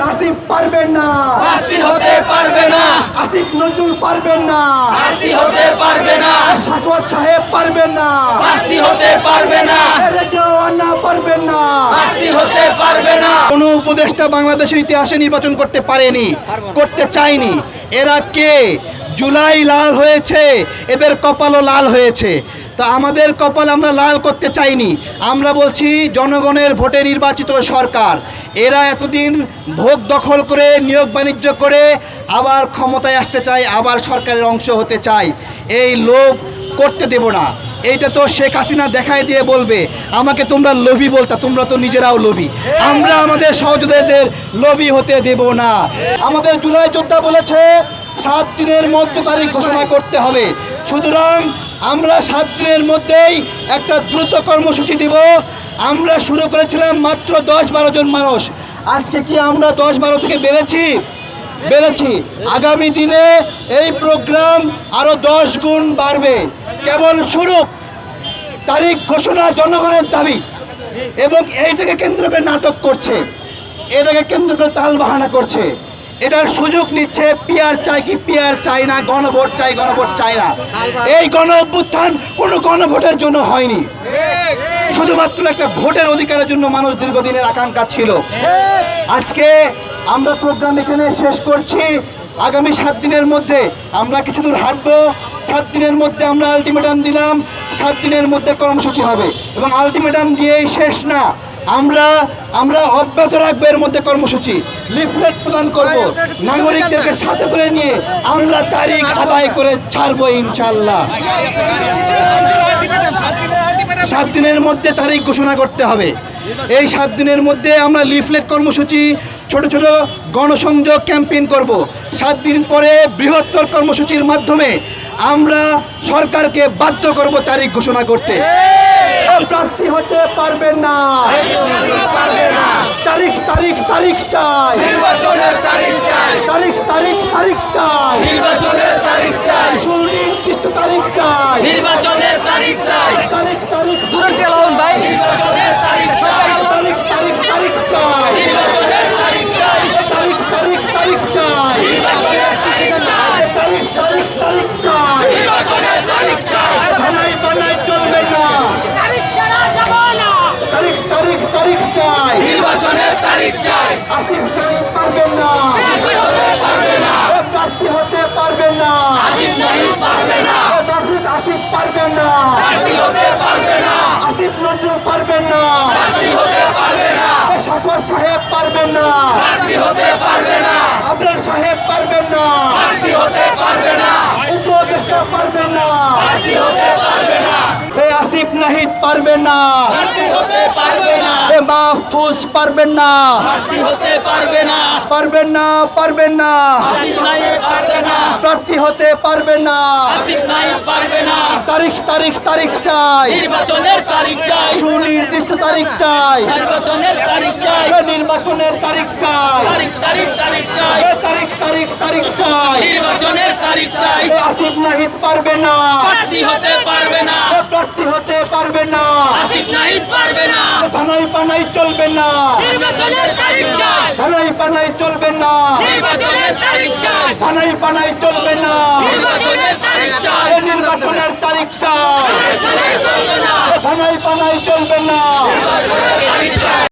আসিফ পারবেন না। প্রার্থী হতে পারবে না। আসিফ নজরুল পারবেন না। প্রার্থী হতে পারবে না। সাকওয়াত সাহেব পারবেন না। প্রার্থী হতে পারবে না। রেজওয়ানা পারবেন না। প্রার্থী হতে পারবে না। কোনো উপদেষ্টা বাংলাদেশের ইতিহাসে নির্বাচন করতে পারেনি করতে চায়নি। এরা কে? জুলাই লাল হয়েছে, এদের কপালও লাল হয়েছে। তো আমাদের কপাল আমরা লাল করতে চাইনি। আমরা বলছি জনগণের ভোটে নির্বাচিত সরকার। এরা এতদিন ভোগ দখল করে, নিয়োগ বাণিজ্য করে আবার ক্ষমতায় আসতে চায়, আবার সরকারের অংশ হতে চায়। এই লোভ করতে দেব না। এইটা তো শেখ হাসিনা দেখাই দিয়ে বলবে, আমাকে তোমরা লোভী বলতা, তোমরা তো নিজেরাও লোভী। আমরা আমাদের সহযোগীদের লোভী হতে দেব না। আমাদের জুলাই যোদ্ধা বলেছে সাত দিনের মধ্যে তারিখ ঘোষণা করতে হবে। সুতরাং আমরা সাত দিনের মধ্যেই একটা দ্রুত কর্মসূচি দিব। আমরা শুরু করেছিলাম মাত্র দশ বারো জন মানুষ। আজকে কি আমরা দশ বারো থেকে বেড়েছি? বেড়েছি। আগামী দিনে এই প্রোগ্রাম আরও দশ গুণ বাড়বে। কেবল শুরু তারিখ ঘোষণা জনগণের দাবি এবং এইটাকে কেন্দ্র করে নাটক করছে। এটাকে কেন্দ্র করে তাল বাহানা করছে। এটার সুযোগ নিচ্ছে পিয়ার চাই কি পিয়ার চাই না, গণভোট চাই গণভোট চাই না। এই গণ অভ্যুত্থান কোনো গণভোটের জন্য হয়নি। শুধুমাত্র একটা ভোটের অধিকারের জন্য মানুষ দীর্ঘদিনের আকাঙ্ক্ষা ছিল। আজকে আমরা প্রোগ্রাম এখানে শেষ করছি। আগামী সাত দিনের মধ্যে আমরা কিছু দূর হাঁটবো। সাত দিনের মধ্যে আমরা আলটিমেটাম দিলাম। সাত দিনের মধ্যে কর্মসূচি হবে। এবং আলটিমেটাম দিয়েই শেষ না। আমরা আমরা অব্যাহত রাখব এর মধ্যে কর্মসূচি। লিফলেট প্রদান করব। নাগরিকদেরকে সাথে করে নিয়ে আমরা তারিখ আদায় করে ছাড়বো ইনশাল্লাহ সাত দিনের মধ্যে তারিখ ঘোষণা করতে হবে। এই সাত দিনের মধ্যে আমরা লিফলেট কর্মসূচি ছোট ছোট গণসংযোগ ক্যাম্পেইন করব। সাত দিন পরে বৃহত্তর কর্মসূচির মাধ্যমে আমরা সরকারকে বাধ্য করব তারিখ ঘোষণা করতে। প্রার্থী হতে পারবেন না। তারিখ তারিখ তারিখ চাই। নির্বাচনের তারিখ চাই। তারিখ তারিখ তারিখ চাই। নির্বাচনের তারিখ চাই সুনির্দিষ্ট তারিখ চাই নির্বাচনের তারিখ চাই তারিখ তারিখ দূরের থেকে লাউন ভাই নির্বাচনের তারিখ চাই তারিখ তারিখ তারিখ চাই নির্বাচনের তারিখ চাই তারিখ তারিখ তারিখ চাই নির্বাচনের তারিখ চাই তারিখ তারিখ তারিখ চাই নির্বাচনের তারিখ চাই বানাই বানাই চলবে না তারিখ ছাড়া যাব না তারিখ তারিখ তারিখ চাই নির্বাচনের তারিখ চাই আসিফ নাহিদ পারবেন না প্রার্থী হতে পারবেন না আসিফ নাহিদ পারবে না আসিফ পারবেন না আসিফ নজরুল পারবেন না সাকওয়াত সাহেব পারবেন না আবরার সাহেব পারবেন না প্রার্থী হতে পারবে না উপদেষ্টা পারবেন না প্রার্থী হতে পারবে না এ নাহিদ পারবেন না। পারবে না। এ মাহফুজ পারবেন না। পারবে না। পারবেন না পারবেন না। পারবে না। প্রার্থী হতে পারবেন না। পারবে না। তারিখ তারিখ তারিখ চাই। সুনির্দিষ্ট তারিখ চাই। সুনির্দিষ্ট তারিখ চাই। নির্বাচনের তারিখ চাই। তারিখ তারিখ তারিখ তারিখ চাই। এ তারিখ তারিখ তারিখ চাই। নির্বাচনের তারিখ চাই। আসিফ নাহিদ পারবে না। প্রার্থী হতে পারবে না। প্রার্থী হতে পারবে না। আসিফ নাহিদ পারবে না। ধানাই পানাই চলবে না। নির্বাচনের তারিখ চাই। ধানাই পানাই চলবে না। নির্বাচনের তারিখ চাই। ধানাই পানাই চলবে না। নির্বাচনের